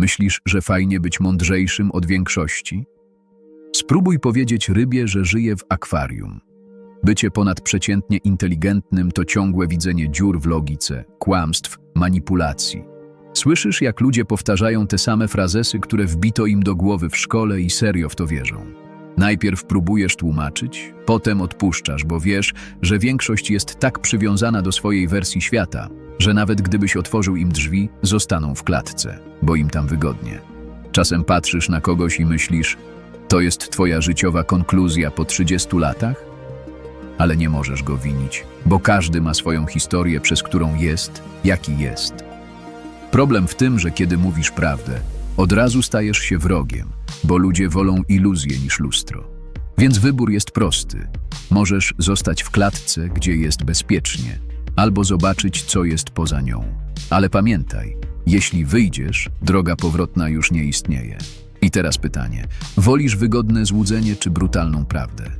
Myślisz, że fajnie być mądrzejszym od większości? Spróbuj powiedzieć rybie, że żyje w akwarium. Bycie ponadprzeciętnie inteligentnym to ciągłe widzenie dziur w logice, kłamstw, manipulacji. Słyszysz, jak ludzie powtarzają te same frazesy, które wbito im do głowy w szkole i serio w to wierzą. Najpierw próbujesz tłumaczyć, potem odpuszczasz, bo wiesz, że większość jest tak przywiązana do swojej wersji świata, że nawet gdybyś otworzył im drzwi, zostaną w klatce, bo im tam wygodnie. Czasem patrzysz na kogoś i myślisz, to jest twoja życiowa konkluzja po 30 latach? Ale nie możesz go winić, bo każdy ma swoją historię, przez którą jest, jaki jest. Problem w tym, że kiedy mówisz prawdę, od razu stajesz się wrogiem, bo ludzie wolą iluzję niż lustro. Więc wybór jest prosty. Możesz zostać w klatce, gdzie jest bezpiecznie, albo zobaczyć, co jest poza nią. Ale pamiętaj, jeśli wyjdziesz, droga powrotna już nie istnieje. I teraz pytanie: wolisz wygodne złudzenie czy brutalną prawdę?